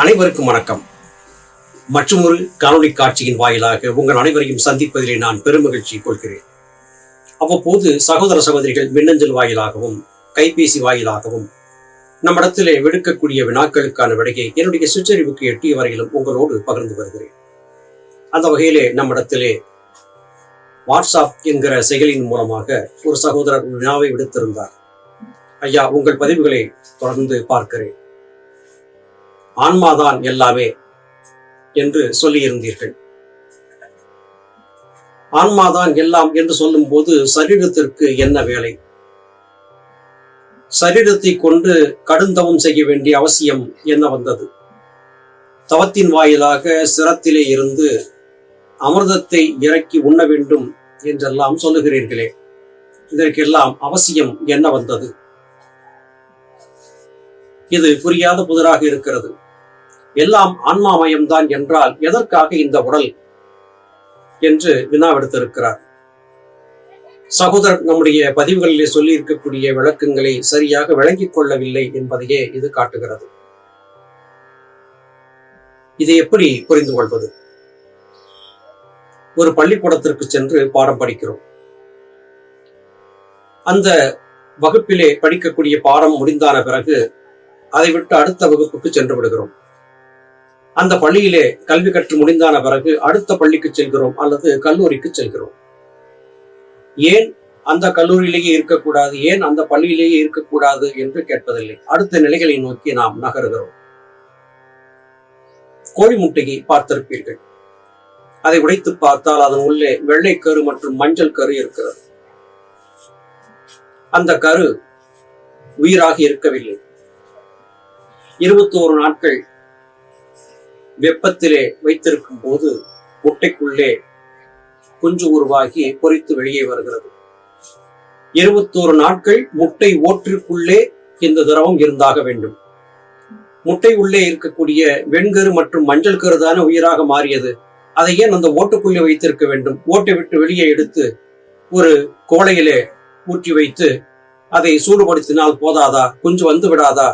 அனைவருக்கும் வணக்கம். மற்றொரு காணொளி காட்சியின் வாயிலாக உங்கள் அனைவரையும் சந்திப்பதிலே நான் பெருமகிழ்ச்சி கொள்கிறேன். அவ்வப்போது சகோதர சகோதரிகள் மின்னஞ்சல் வாயிலாகவும் கைபேசி வாயிலாகவும் நம்மிடத்திலே விடுக்கக்கூடிய வினாக்களுக்கான விடையை என்னுடைய சுற்றறிவுக்கு எட்டிய வரையிலும் உங்களோடு பகிர்ந்து வருகிறேன். அந்த வகையிலே நம்மிடத்திலே வாட்ஸ்அப் என்கிற செயலின் மூலமாக ஒரு சகோதரர் வினாவை விடுத்திருந்தார். ஐயா உங்கள் பதிவுகளை தொடர்ந்து பார்க்கிறேன். ஆன்மாதான் எல்லாமே என்று சொல்லியிருந்தீர்கள். ஆன்மாதான் எல்லாம் என்று சொல்லும் போது சரீரத்திற்கு என்ன வேலை? சரீரத்தை கொண்டு கடுந்தவம் செய்ய வேண்டிய அவசியம் என்ன வந்தது? தவத்தின் வாயிலாக சிரத்திலே இருந்து அமிர்தத்தை இறக்கி உண்ண வேண்டும் என்றெல்லாம் சொல்லுகிறீர்களே. இதற்கெல்லாம் அவசியம் என்ன வந்தது? இது புரியாத புதிராக இருக்கிறது. எல்லாம் ஆன்மாமயம்தான் என்றால் எதற்காக இந்த உடல்? என்று வினாவெடுத்திருக்கிறார் சகோதரர் நம்முடைய பதிவுகளிலே சொல்லி இருக்கக்கூடிய விளக்கங்களை சரியாக விளங்கிக் கொள்ளவில்லை என்பதையே இது காட்டுகிறது. இதை எப்படி புரிந்து கொள்வது? ஒரு பள்ளிக்கூடத்திற்கு சென்று பாடம் படிக்கிறோம். அந்த வகுப்பிலே படிக்கக்கூடிய பாடம் முடிந்தான பிறகு அதை விட்டு அடுத்த வகுப்புக்கு சென்று விடுகிறோம். அந்த பள்ளியிலே கல்வி கற்று முடிந்தான பிறகு அடுத்த பள்ளிக்கு செல்கிறோம் அல்லது கல்லூரிக்கு செல்கிறோம். ஏன் அந்த கல்லூரியிலேயே இருக்கக்கூடாது? ஏன் அந்த பள்ளியிலேயே இருக்கக்கூடாது என்று கேட்பதில்லை. அடுத்த நிலைகளை நோக்கி நாம் நகருகிறோம். கோழி முட்டையை பார்த்திருப்பீர்கள். அதை உடைத்து பார்த்தால் அதன் உள்ளே வெள்ளை கரு மற்றும் மஞ்சள் கரு இருக்கிறது. அந்த கரு உயிராக இருக்கவில்லை. இருபத்தோரு நாட்கள் வெப்பத்திலே வைத்திருக்கும் போது முட்டைக்குள்ளே குஞ்சு உருவாகி பொறித்து வெளியே வருகிறது. இருபத்தோரு நாட்கள் முட்டை ஓற்றிற்குள்ளே இந்த திரவம் இருந்தாக வேண்டும். முட்டை உள்ளே இருக்கக்கூடிய வெண்கரு மற்றும் மஞ்சள் கருதான உயிராக மாறியது. அதை ஏன் அந்த ஓட்டுக்குள்ளே வைத்திருக்க வேண்டும்? ஓட்டை விட்டு வெளியே எடுத்து ஒரு கோளையிலே ஊற்றி வைத்து அதை சூடுபடுத்தினால் போதாதா? குஞ்சு வந்து விடாதா?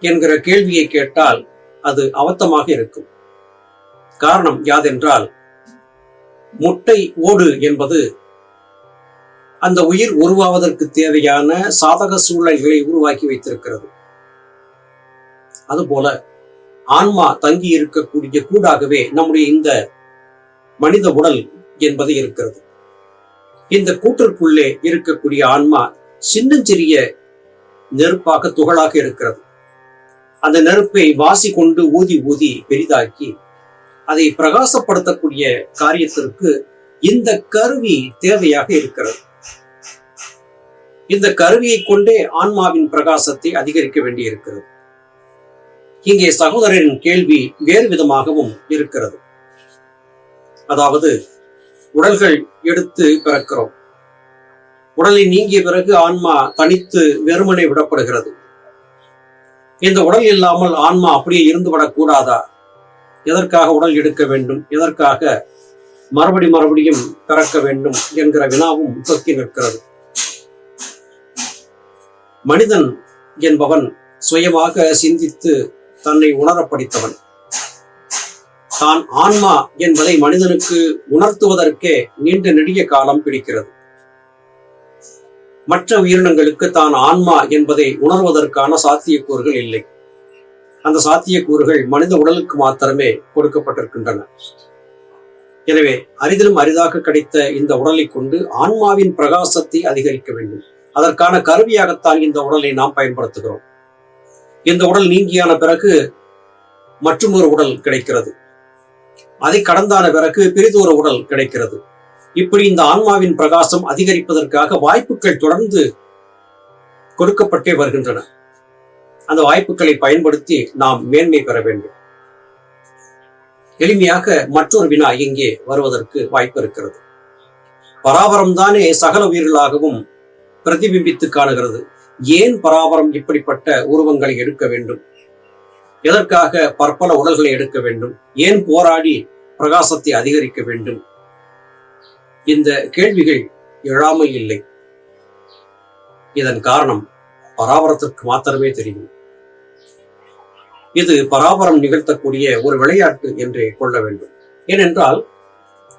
என்கிற கேள்வியை கேட்டால் அது அவத்தமாக இருக்கும். காரணம் யாதென்றால் முட்டை ஓடு என்பது அந்த உயிர் உருவாவதற்கு தேவையான சாதக சூழல்களை உருவாக்கி வைத்திருக்கிறது. அதுபோல ஆன்மா தங்கி இருக்கக்கூடிய கூடாகவே நம்முடைய இந்த மனித உடல் என்பது இருக்கிறது. இந்த கூட்டிற்குள்ளே இருக்கக்கூடிய ஆன்மா சின்னஞ்சிறிய நெருப்பாக துகளாக இருக்கிறது. அந்த நெருப்பை வாசி கொண்டு ஊதி ஊதி பெரிதாக்கி அதை பிரகாசப்படுத்தக்கூடிய காரியத்திற்கு இந்த கருவி தேவையாக இருக்கிறது. இந்த கருவியை கொண்டே ஆன்மாவின் பிரகாசத்தை அதிகரிக்க வேண்டியிருக்கிறது. இங்கே சகோதரரின் கேள்வி வேறு விதமாகவும் இருக்கிறது. அதாவது உடல்கள் எடுத்து பிறக்கிறோம். உடலை நீங்கிய பிறகு ஆன்மா தனித்து வெறுமனை விடப்படுகிறது. இந்த உடல் இல்லாமல் ஆன்மா அப்படியே இருந்து கூடாதா எதற்காக உடல் எடுக்க வேண்டும்? எதற்காக மறுபடி மறுபடியும் பிறக்க வேண்டும் என்கிற வினாவும் தொக்கி நிற்கிறது. மனிதன் என்பவன் சுயமாக சிந்தித்து தன்னை உணரப்படித்தவன். தான் ஆன்மா என்பதை மனிதனுக்கு உணர்த்துவதற்கே நீண்ட நெடிய காலம் பிடிக்கிறது. மற்ற உயிரினங்களுக்கு தான் ஆன்மா என்பதை உணர்வதற்கான சாத்தியக்கூறுகள் இல்லை. அந்த சாத்தியக்கூறுகள் மனித உடலுக்கு மாத்திரமே கொடுக்கப்பட்டிருக்கின்றன. எனவே அரிதிலும் அரிதாக கிடைத்த இந்த உடலை கொண்டு ஆன்மாவின் பிரகாசத்தை அதிகரிக்க வேண்டும். அதற்கான கருவியாகத்தான் இந்த உடலை நாம் பயன்படுத்துகிறோம். இந்த உடல் நீங்கியான பிறகு மற்றொரு உடல் கிடைக்கிறது. அதை கடந்தான பிறகு பிரிதொரு உடல் கிடைக்கிறது. இப்படி இந்த ஆன்மாவின் பிரகாசம் அதிகரிப்பதற்காக வாய்ப்புகள் தொடர்ந்து கொடுக்கப்பட்டே வருகின்றன. அந்த வாய்ப்புகளை பயன்படுத்தி நாம் மேன்மை பெற வேண்டும். எளிமையாக மற்றொரு வினா இங்கே வருவதற்கு வாய்ப்பு இருக்கிறது. பராபரம் தானே சகல உயிர்களாகவும் பிரதிபிம்பித்து காணுகிறது. ஏன் பராபரம் இப்படிப்பட்ட உருவங்களை எடுக்க வேண்டும்? எதற்காக பற்பல உடல்களை எடுக்க வேண்டும்? ஏன் போராடி பிரகாசத்தை அதிகரிக்க வேண்டும்? இந்த கேள்விகள் எழாமல் இல்லை. இதன் காரணம் பராபரத்திற்கு மாத்திரமே தெரியும். இது பராபரம் நிகழ்த்தக்கூடிய ஒரு விளையாட்டு என்றே கொள்ள வேண்டும். ஏனென்றால்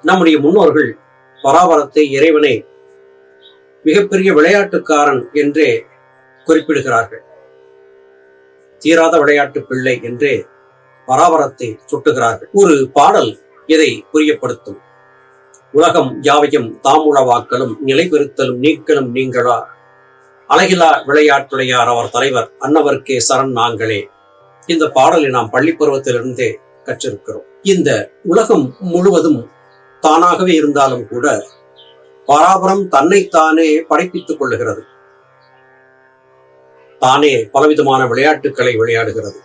நம்முடைய முன்னோர்கள் பராபரத்தை இறைவனை மிகப்பெரிய விளையாட்டுக்காரன் என்றே குறிப்பிடுகிறார்கள். தீராத விளையாட்டு பிள்ளை என்றே பராபரத்தை சுட்டுகிறார்கள். ஒரு பாடல் இதை புரியப்படுத்தும். உலகம் யாவையும் தாமுளவாக்கலும் நிலைபெறுத்தலும் நீக்கலும் நீங்களா? அழகிலா விளையாட்டுடையார் அவர் தலைவர் அன்னவர்க்கே சரண் நாங்களே. இந்த பாடலை நாம் பள்ளி பருவத்திலிருந்தே கற்றிருக்கிறோம். இந்த உலகம் முழுவதும் தானாகவே இருந்தாலும் கூட பராபரம் தன்னைத்தானே படைப்பித்துக் கொள்ளுகிறது. தானே பலவிதமான விளையாட்டுக்களை விளையாடுகிறது.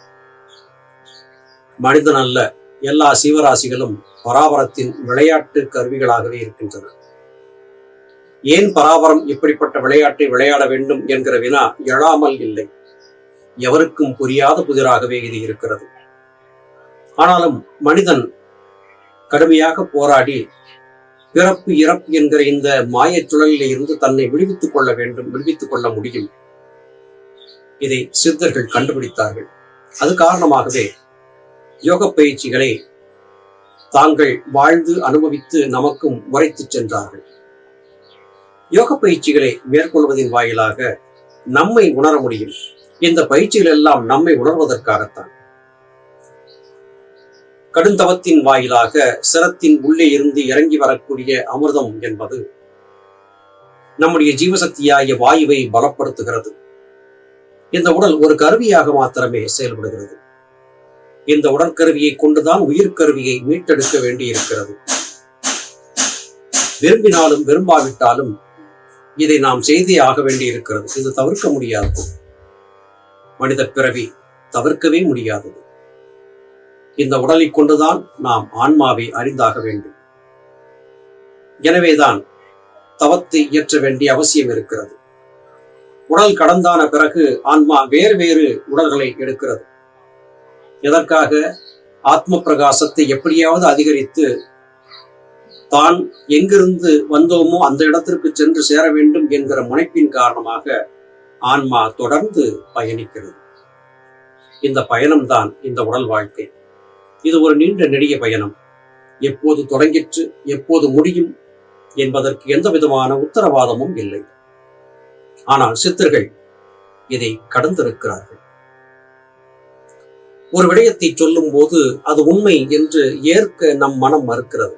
மனிதன் அல்ல எல்லா சீவராசிகளும் பராபரத்தின் விளையாட்டு கருவிகளாகவே இருக்கின்றன. ஏன் பராபரம் இப்படிப்பட்ட விளையாட்டை விளையாட வேண்டும் என்கிற வினா எழாமல் இல்லை. எவருக்கும் புரியாத புதிராகவே இது இருக்கிறது. ஆனாலும் மனிதன் கடுமையாக போராடி பிறப்பு இறப்பு என்கிற இந்த மாயச் சுழலில் இருந்து தன்னை விடுவித்துக் கொள்ள வேண்டும் விடுவித்துக் கொள்ள முடியும். இதை சித்தர்கள் கண்டுபிடித்தார்கள். அது காரணமாகவே யோக பயிற்சிகளை தாங்கள் வாழ்ந்து அனுபவித்து நமக்கும் உரைத்துச் சென்றார்கள். யோக பயிற்சிகளை மேற்கொள்வதின் வாயிலாக நம்மை உணர முடியும். இந்த பயிற்சிகள் எல்லாம் நம்மை உணர்வதற்காகத்தான். கடுந்தவத்தின் வாயிலாக சிரத்தின் உள்ளே இருந்து இறங்கி வரக்கூடிய அமிர்தம் என்பது நம்முடைய ஜீவசக்தியாகிய வாயுவை பலப்படுத்துகிறது. இந்த உடல் ஒரு கருவியாக மாத்திரமே செயல்படுகிறது. இந்த உடற்கருவியை கொண்டுதான் உயிர்கருவியை மீட்டெடுக்க வேண்டியிருக்கிறது. விரும்பினாலும் விரும்பாவிட்டாலும் இதை நாம் செய்தே ஆக வேண்டியிருக்கிறது. இது தவிர்க்க முடியாது மனித பிறவி தவிர்க்கவே முடியாதது. இந்த உடலை கொண்டுதான் நாம் ஆன்மாவை அறிந்தாக வேண்டும். எனவேதான் தவத்தை இயற்ற வேண்டிய அவசியம் இருக்கிறது. உடல் கடந்தான பிறகு ஆன்மா வேறு வேறு உடல்களை எடுக்கிறது. எதற்காக ஆத்ம பிரகாசத்தை எப்படியாவது அதிகரித்து தான் எங்கிருந்து வந்தோமோ அந்த இடத்திற்கு சென்று சேர வேண்டும் என்கிற முனைப்பின் காரணமாக ஆன்மா தொடர்ந்து பயணிக்கிறது. இந்த பயணம்தான் இந்த உடல் வாழ்க்கை. இது ஒரு நீண்ட நெடிய பயணம். எப்போது தொடங்கிற்று எப்போது முடியும் என்பதற்கு எந்த விதமான உத்தரவாதமும் இல்லை. ஆனால் சித்தர்கள் இதை கடந்திருக்கிறார்கள். ஒரு விடயத்தை சொல்லும் போது அது உண்மை என்று ஏற்க நம் மனம் மறுக்கிறது.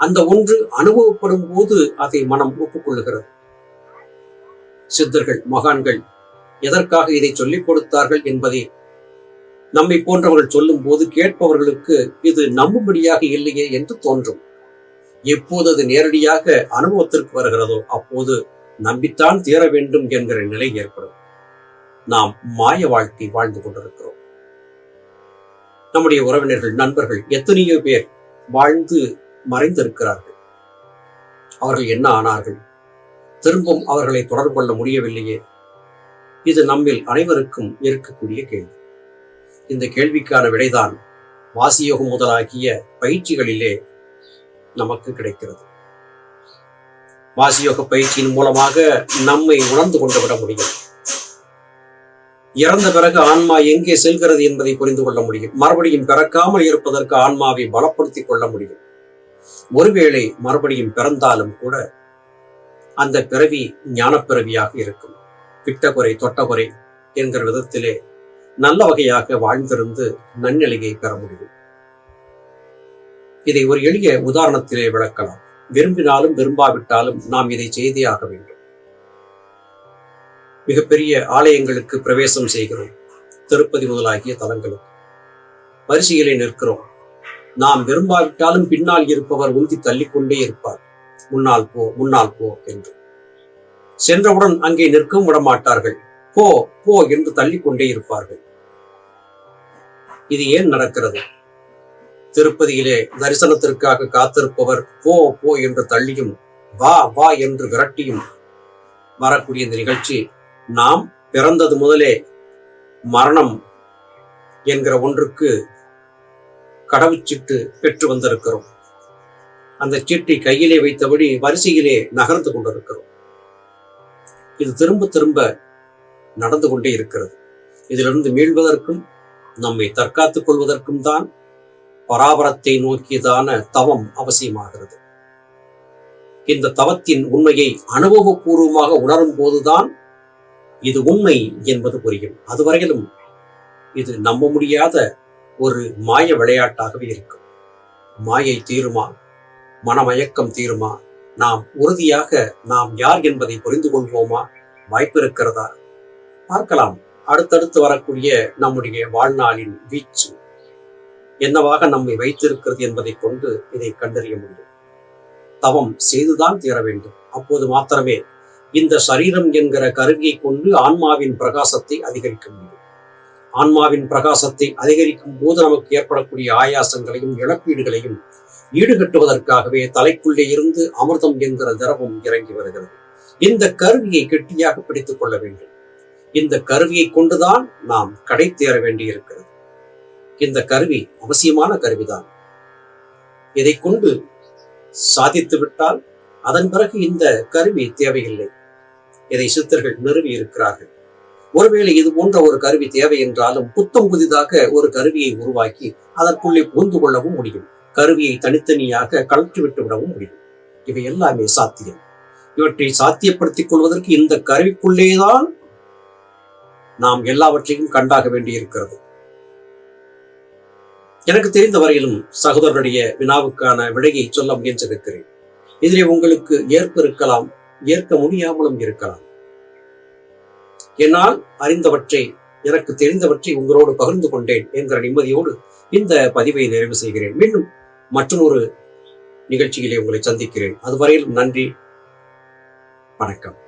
அந்த ஒன்று அனுபவப்படும் போது அதை மனம் ஒப்புக்கொள்ளுகிறது. சித்தர்கள் மகான்கள் எதற்காக இதை சொல்லிக் கொடுத்தார்கள் என்பதை நம்மை போன்றவர்கள் சொல்லும் போது கேட்பவர்களுக்கு இது நம்பும்படியாக இல்லையே என்று தோன்றும். எப்போது அது நேரடியாக அனுபவத்திற்கு வருகிறதோ அப்போது நம்பித்தான் தீர வேண்டும் என்கிற நிலை ஏற்படும். நாம் மாய வாழ்க்கை வாழ்ந்து கொண்டிருக்கிறோம். நம்முடைய உறவினர்கள் நண்பர்கள் எத்தனையோ பேர் வாழ்ந்து மறைந்திருக்கிறார்கள். அவர்கள் என்ன ஆனார்கள்? திரும்பவும் அவர்களை தொடர்பு கொள்ள முடியவில்லையே? இது நம்மில் அனைவருக்கும் இருக்கக்கூடிய கேள்வி. இந்த கேள்விக்கான விடைதான் வாசியோகம் முதலாகிய பயிற்சிகளிலே நமக்கு கிடைக்கிறது. வாசியோக பயிற்சியின் மூலமாக நம்மை உணர்ந்து கொண்டு விட முடியும். இறந்த பிறகு ஆன்மா எங்கே செல்கிறது என்பதை புரிந்து கொள்ள முடியும். மறுபடியும் பிறக்காமல் இருப்பதற்கு ஆன்மாவை பலப்படுத்திக் கொள்ள முடியும். ஒருவேளை மறுபடியும் பிறந்தாலும் கூட அந்த பிறவி ஞானப்பிறவியாக இருக்கும். பிட்டகுறை தொட்டகுறை என்கிற விதத்திலே நல்ல வகையாக வாழ்ந்திருந்து நன்னிலையை பெற முடியும். இதை ஒரு எளிய உதாரணத்திலே விளக்கலாம். விரும்பினாலும் விரும்பாவிட்டாலும் நாம் இதை செய்தே ஆக வேண்டும். மிகப்பெரிய ஆலயங்களுக்கு பிரவேசம் செய்கிறோம். திருப்பதி முதலாகிய தலங்களுக்கு. வரிசையிலே நிற்கிறோம். நாம் விரும்பாவிட்டாலும் பின்னால் இருப்பவர் உந்தி தள்ளிக்கொண்டே இருப்பார். முன்னால் போ முன்னால் போ என்று. சென்றவுடன் அங்கே நிற்கவும் விடமாட்டார்கள். போ போ என்று தள்ளிக்கொண்டே இருப்பார்கள். இது ஏன் நடக்கிறது? திருப்பதியிலே தரிசனத்திற்காக காத்திருப்பவர் போ போ என்று தள்ளியும் வா வா என்று விரட்டியும் வரக்கூடிய இந்த நிகழ்ச்சி நாம் பிறந்தது முதலே மரணம் என்கிற ஒன்றுக்கு கடவுச்சீட்டு பெற்று வந்திருக்கிறோம். அந்த சீட்டை கையிலே வைத்தபடி வரிசையிலே நகர்ந்து கொண்டிருக்கிறோம். இது திரும்ப திரும்ப நடந்து கொண்டே இருக்கிறது. இதிலிருந்து மீள்வதற்கும் நம்மை தற்காத்துக் கொள்வதற்கும் தான் பராபரத்தை நோக்கியதான தவம் அவசியமாகிறது. இந்த தவத்தின் உண்மையை அனுபவபூர்வமாக உணரும் போதுதான் இது உண்மை என்பது புரியும். அதுவரையிலும் இது நம்ப முடியாத ஒரு மாய விளையாட்டாகவே இருக்கும். மாயை தீருமா? மனமயக்கம் தீருமா? நாம் உறுதியாக நாம் யார் என்பதை புரிந்து கொள்வோமா? வாய்ப்பு இருக்கிறதா? பார்க்கலாம். அடுத்தடுத்து வரக்கூடிய நம்முடைய வாழ்நாளின் வீச்சு. என்னவாக நம்மை வைத்திருக்கிறது என்பதை கொண்டு இதை கண்டறிய முடியும். தவம் செய்துதான் தீர வேண்டும். அப்போது மாத்திரமே இந்த சரீரம் என்கிற கருவியை கொண்டு ஆன்மாவின் பிரகாசத்தை அதிகரிக்க முடியும். ஆன்மாவின் பிரகாசத்தை அதிகரிக்கும் போது நமக்கு ஏற்படக்கூடிய ஆயாசங்களையும் இழப்பீடுகளையும் ஈடுகட்டுவதற்காகவே தலைக்குள்ளே இருந்து அமிர்தம் என்கிற திரவம் இறங்கி வருகிறது. இந்த கருவியை கெட்டியாக பிடித்துக் கொள்ள வேண்டும். இந்த கருவியை கொண்டுதான் நாம் கடை தேர வேண்டியிருக்கிறது. இந்த கருவி அவசியமான கருவிதான். இதை கொண்டு சாதித்து விட்டால் அதன் பிறகு இந்த கருவி தேவையில்லை. இதை சித்தர்கள் நிறுவி இருக்கிறார்கள் ஒருவேளை இது போன்ற ஒரு கருவி தேவை என்றாலும் புத்தம் புதிதாக ஒரு கருவியை உருவாக்கி அதற்குள்ளே புகுந்து கொள்ளவும் முடியும். கருவியை தனித்தனியாக கலற்றி விட்டு விடவும் முடியும். இவை எல்லாமே சாத்தியம். இவற்றை சாத்தியப்படுத்திக் கொள்வதற்கு இந்த கருவிக்குள்ளேதான் நாம் எல்லாவற்றையும் கண்டாக வேண்டியிருக்கிறது. எனக்கு தெரிந்த வரையிலும் சகோதரனுடைய வினாவுக்கான விடையை சொல்ல முயன்றிருக்கிறேன். இதிலே உங்களுக்கு ஏற்பு இருக்கலாம். ஏற்க முடியாமலும் இருக்கலாம். என்னால் அறிந்தவற்றை எனக்கு தெரிந்தவற்றை உங்களோடு பகிர்ந்து கொண்டேன் என்கிற நிம்மதியோடு இந்த பதிவை நிறைவு செய்கிறேன். மீண்டும் மற்றொரு நிகழ்ச்சியிலே உங்களை சந்திக்கிறேன். அதுவரையில் நன்றி வணக்கம்.